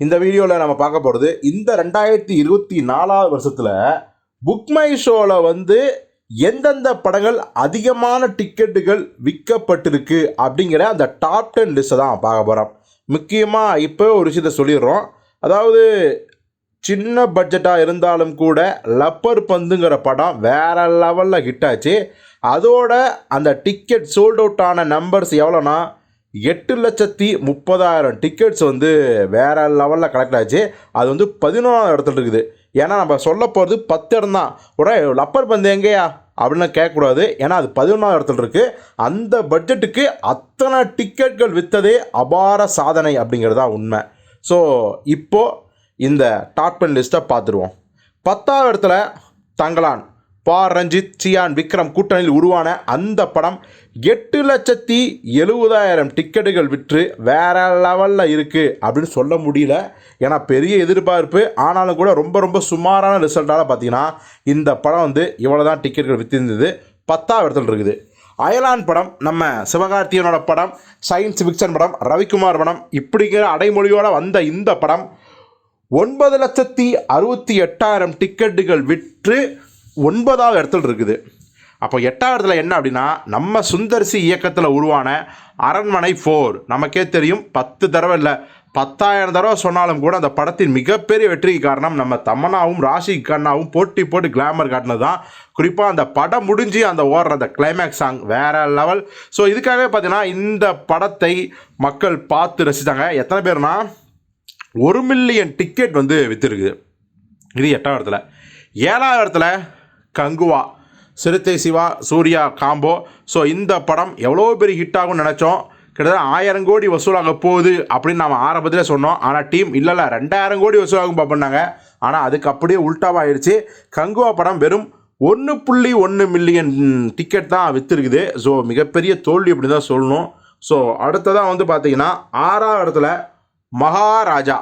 இந்த வீடியோவில் நம்ம பார்க்க போகிறது இந்த ரெண்டாயிரத்தி இருபத்தி நாலாவது வருஷத்தில் புக்மை ஷோவில் வந்து எந்தெந்த படங்கள் அதிகமான டிக்கெட்டுகள் விற்கப்பட்டிருக்கு அப்படிங்கிற அந்த டாப் டென் லிஸ்ட்டை தான் பார்க்க போகிறோம் முக்கியமாக இப்போ ஒரு விஷயத்த சொல்லிடுறோம். அதாவது சின்ன பட்ஜெட்டாக இருந்தாலும் கூட லப்பர் பந்துங்கிற படம் வேறு லெவலில் ஹிட் ஆச்சு. அதோட அந்த டிக்கெட் சோல்ட் அவுட் ஆன நம்பர்ஸ் எவ்வளோனா எட்டு லட்சத்தி முப்பதாயிரம் டிக்கெட்ஸ் வந்து வேறு லெவலில் கலெக்ட் ஆச்சு. அது வந்து பதினோராவது இடத்துல இருக்குது. ஏன்னா நம்ம சொல்ல போகிறது பத்து இடம் தான். உடனே லப்பர் பந்து எங்கேயா? அப்படின்னு கேட்கக்கூடாது. ஏன்னா அது பதினொன்றாவது இடத்துல இருக்குது அந்த பட்ஜெட்டுக்கு அத்தனை டிக்கெட்கள் விற்றதே அபார சாதனை அப்படிங்கிறது தான் உண்மை. ஸோ இப்போது இந்த டாப் டென் லிஸ்ட்டை பார்த்துருவோம். பத்தாவது இடத்துல தங்கலான். பா ரஞ்சித் சியான் விக்ரம் கூட்டணியில் உருவான அந்த படம் எட்டு லட்சத்தி எழுபதாயிரம் டிக்கெட்டுகள் விற்று வேற லெவலில் இருக்குது அப்படின்னு சொல்ல முடியல. ஏன்னா பெரிய எதிர்பார்ப்பு. ஆனாலும் கூட ரொம்ப ரொம்ப சுமாரான ரிசல்ட்டால் பார்த்தீங்கன்னா இந்த படம் வந்து இவ்வளோ தான் டிக்கெட்டுகள் விற்றிருந்தது பத்தாவது இடத்துல இருக்குது. அயலான் படம் நம்ம சிவகார்த்தியனோட படம் சயின்ஸ் ஃபிக்ஷன் படம் ரவிக்குமார் படம் இப்படிங்கிற அடைமொழியோடு வந்த இந்த படம் ஒன்பது லட்சத்தி அறுபத்தி எட்டாயிரம் டிக்கெட்டுகள் விற்று ஒன்பதாவது இடத்துல இருக்குது. அப்போ எட்டாவது இடத்துல என்ன அப்படின்னா நம்ம சுந்தர்சி இயக்கத்தில் உருவான அரண்மனை ஃபோர் நமக்கே தெரியும் பத்து தடவை இல்லை பத்தாயிரம் தடவை சொன்னாலும் கூட அந்த படத்தின் மிகப்பெரிய வெற்றிக்கு காரணம் நம்ம தமனாவும் ராஷி கண்ணாவும் போட்டி போட்டு கிளாமர் காட்டினது தான் குறிப்பாக அந்த படம் முடிஞ்சு அந்த ஓடுற அந்த கிளைமேக்ஸ் சாங் வேற லெவல் ஸோ இதுக்காகவே பார்த்தீங்கன்னா இந்த படத்தை மக்கள் பார்த்து ரசித்தாங்க எத்தனை பேர்னா ஒரு மில்லியன் டிக்கெட் வந்து விற்றுருக்குது இது எட்டாவது இடத்துல. ஏழாவது இடத்துல கங்குவா சிறுத்தை சிவா சூர்யா காம்போ. ஸோ இந்த படம் எவ்வளோ பெரிய ஹிட் ஆகும்னு நினச்சோம். கிட்டத்தட்ட ஆயிரம் கோடி வசூலாக போகுது அப்படின்னு நம்ம ஆரம்பத்தில் சொன்னோம். ஆனால் டீம் இல்லைல்ல ரெண்டாயிரம் கோடி வசூலாகும் பண்ணாங்க ஆனால் அதுக்கு அப்படியே உல்ட்டாவாக ஆயிடுச்சு கங்குவா படம் வெறும் ஒன்று புள்ளி ஒன்று மில்லியன் டிக்கெட் தான் விற்றுருக்குது ஸோ மிகப்பெரிய தோல்வி அப்படின்னு தான் சொல்லணும். ஸோ அடுத்ததாக வந்து பார்த்திங்கன்னா ஆறாவது இடத்துல மகாராஜா.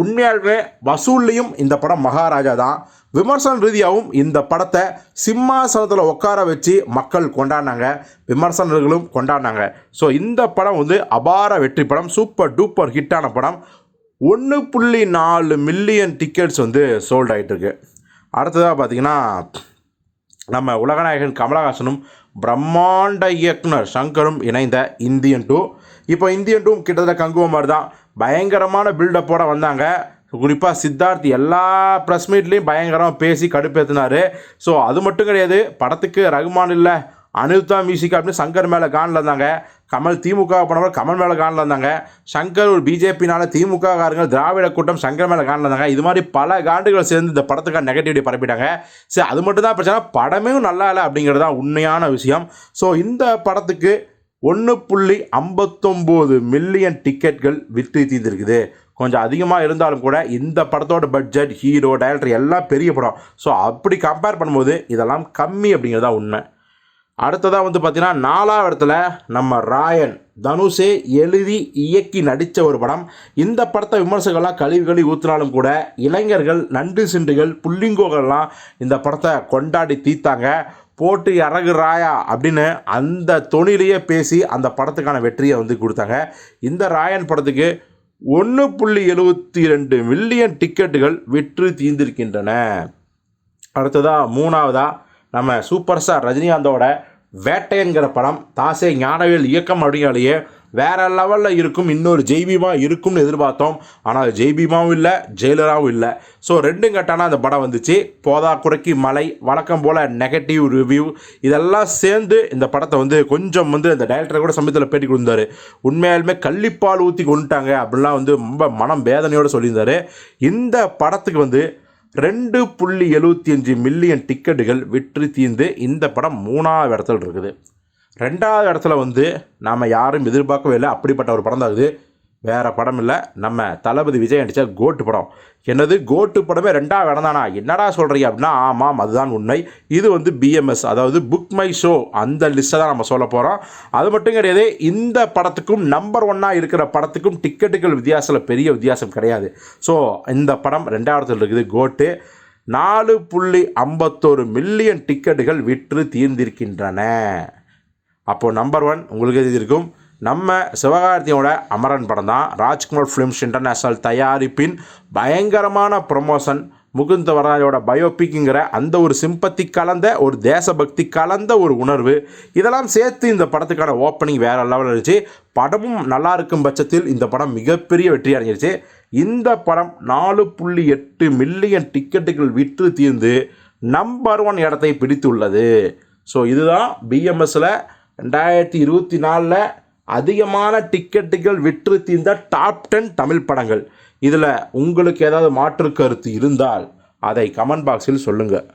உண்மையாகவே வசூல்லையும் இந்த படம் மகாராஜா தான். விமர்சன ரீதியாகவும் இந்த படத்தை சிம்மாசனத்தில் உட்கார வச்சு மக்கள் கொண்டாடினாங்க. விமர்சனர்களும் கொண்டாடினாங்க. ஸோ இந்த படம் வந்து அபார வெற்றி படம். சூப்பர் டூப்பர் ஹிட்டான படம். ஒன்று புள்ளி நாலு மில்லியன் டிக்கெட்ஸ் வந்து சோல்ட் ஆகிட்டுருக்கு அடுத்ததாக பார்த்தீங்கன்னா நம்ம உலகநாயகன் கமலஹாசனும் பிரம்மாண்ட இயக்குனர் சங்கரும் இணைந்த இந்தியன் டூ. இப்போ இந்தியன் டூ கிட்டத்தட்ட கங்குவ மாதிரி தான். பயங்கரமான பில்டப்போட வந்தாங்க. குறிப்பாக சித்தார்த் எல்லா ப்ரெஸ் மீட்லேயும் பயங்கரமாக பேசி கடுப்பேற்றினார் ஸோ அது மட்டும் கிடையாது. படத்துக்கு ரகுமான் இல்லை அனிருத்தா மியூசிக் அப்படின்னு சங்கர் மேலே காணில் இருந்தாங்க. கமல் திமுக போனவர் கமல் மேலே காணில் இருந்தாங்க. சங்கர் ஒரு பிஜேபினால திமுக காரங்கள் திராவிட கூட்டம் சங்கர் மேலே காணில் இருந்தாங்க. இது மாதிரி பல காண்டுகள் சேர்ந்து இந்த படத்துக்காக நெகட்டிவிட்டி பரப்பிட்டாங்க. சரி அது மட்டும் தான் பிரச்சனை. படமே நல்லா இல்லை அப்படிங்கிறது தான் உண்மையான விஷயம். ஸோ இந்த படத்துக்கு ஒன்று புள்ளி ஐம்பத்தொம்போது மில்லியன் டிக்கெட்கள் விற்று தீர்ந்திருக்குது. கொஞ்சம் அதிகமாக இருந்தாலும் கூட இந்த படத்தோட பட்ஜெட் ஹீரோ டைரக்டர் எல்லாம் பெரிய படம். ஸோ அப்படி கம்பேர் பண்ணும்போது இதெல்லாம் கம்மி அப்படிங்கிறது தான் உண்மை. அடுத்ததாக வந்து பார்த்திங்கன்னா நாலாவது இடத்துல நம்ம ராயன் தனுஷே எழுதி இயக்கி நடித்த ஒரு படம். இந்த படத்தை விமர்சகர்கள்லாம் கழிவு கழுவி ஊற்றினாலும் கூட இளைஞர்கள் நண்டு சிண்டுகள் புள்ளிங்கோகள்லாம் இந்த படத்தை கொண்டாடி தீத்தாங்க போட்டு இறகு ராயா அப்படின்னு அந்த தொனிலேயே பேசி அந்த படத்துக்கான வெற்றியை வந்து கொடுத்தாங்க. இந்த ராயன் படத்துக்கு ஒன்று புள்ளி எழுபத்தி ரெண்டு மில்லியன் டிக்கெட்டுகள் விற்று தீர்ந்திருக்கின்றன. அடுத்ததாக மூணாவதாக நம்ம சூப்பர் ஸ்டார் ரஜினிகாந்தோட வேட்டையன்கிற படம் தாசே ஞானவேல் இயக்கம் அப்படிங்கிறாலேயே வேற லெவலில் இருக்கும் இன்னொரு ஜெய்பீமா இருக்கும்னு எதிர்பார்த்தோம். ஆனால் ஜெய்பீமாவும் இல்லை ஜெயிலராகவும் இல்லை. ஸோ ரெண்டும் கட்டான அந்த படம் வந்துச்சு. போதா குறைக்கு மலை வழக்கம் போல் நெகட்டிவ் ரிவ்யூ இதெல்லாம் சேர்ந்து இந்த படத்தை வந்து கொஞ்சம் வந்து அந்த டைரக்டர் கூட சமயத்தில் பேட்டி கொடுத்தாரு. உண்மையாலுமே கள்ளிப்பால் ஊற்றி கொண்டுட்டாங்க அப்படிலாம் வந்து ரொம்ப மனம் வேதனையோடு சொல்லியிருந்தார். இந்த படத்துக்கு வந்து ரெண்டு புள்ளி எழுபத்தி அஞ்சு மில்லியன் டிக்கெட்டுகள் விற்று தீர்ந்து இந்த படம் மூணாவது இடத்துல இருக்குது. ரெண்டாவது இடத்துல வந்து நாம் யாரும் எதிர்பார்க்கவே இல்லை. அப்படிப்பட்ட ஒரு படம் தான் இது வேறு படம் இல்லை. நம்ம தளபதி விஜய் நடித்த கோட்டு படம். என்னது? கோட்டு படமே ரெண்டாவது இடம் தானா? என்னடா சொல்கிறீங்க அப்படின்னா ஆமாம் அதுதான் உண்மை. இது வந்து பிஎம்எஸ் அதாவது புக் மை ஷோ அந்த லிஸ்ட்டை தான் நம்ம சொல்ல போகிறோம் அது மட்டும் கிடையாது இந்த படத்துக்கும் நம்பர் ஒன்னாக இருக்கிற படத்துக்கும் டிக்கெட்டுகள் வித்தியாசத்தில் பெரிய வித்தியாசம் கிடையாது. ஸோ இந்த படம் ரெண்டாவது இருக்குது கோட்டு. நாலு புள்ளி ஐம்பத்தோரு மில்லியன் டிக்கெட்டுகள் விற்று தீர்ந்திருக்கின்றன. அப்போது நம்பர் ஒன் உங்களுக்கு எது இருக்கும்? நம்ம சிவகார்த்தியோட அமரன் படம் தான் ராஜ்குமார் ஃபிலிம்ஸ் இன்டர்நேஷ்னல் தயாரிப்பின் பயங்கரமான ப்ரொமோஷன் முகுந்த வராயோட பயோபிக்குங்கிற அந்த ஒரு சிம்பத்தி கலந்த ஒரு தேசபக்தி கலந்த ஒரு உணர்வு. இதெல்லாம் சேர்த்து இந்த படத்துக்கான ஓப்பனிங் வேறு லெவலில் இருந்துச்சு. படமும் நல்லா இருக்கும் பட்சத்தில் இந்த படம் மிகப்பெரிய வெற்றி அடைஞ்சிருச்சு. இந்த படம் நாலு புள்ளி எட்டு மில்லியன் டிக்கெட்டுகள் விற்று தீர்ந்து நம்பர் ஒன் இடத்தை பிடித்துள்ளது. ஸோ இதுதான் பிஎம்எஸில் ரெண்டாயிரத்தி இருபத்தி நாலில் அதிகமான டிக்கெட்டுகள் விற்று தீர்ந்த டாப் டென் தமிழ் படங்கள். இதில் உங்களுக்கு ஏதாவது மாற்று கருத்து இருந்தால் அதை கமெண்ட் பாக்ஸில் சொல்லுங்கள்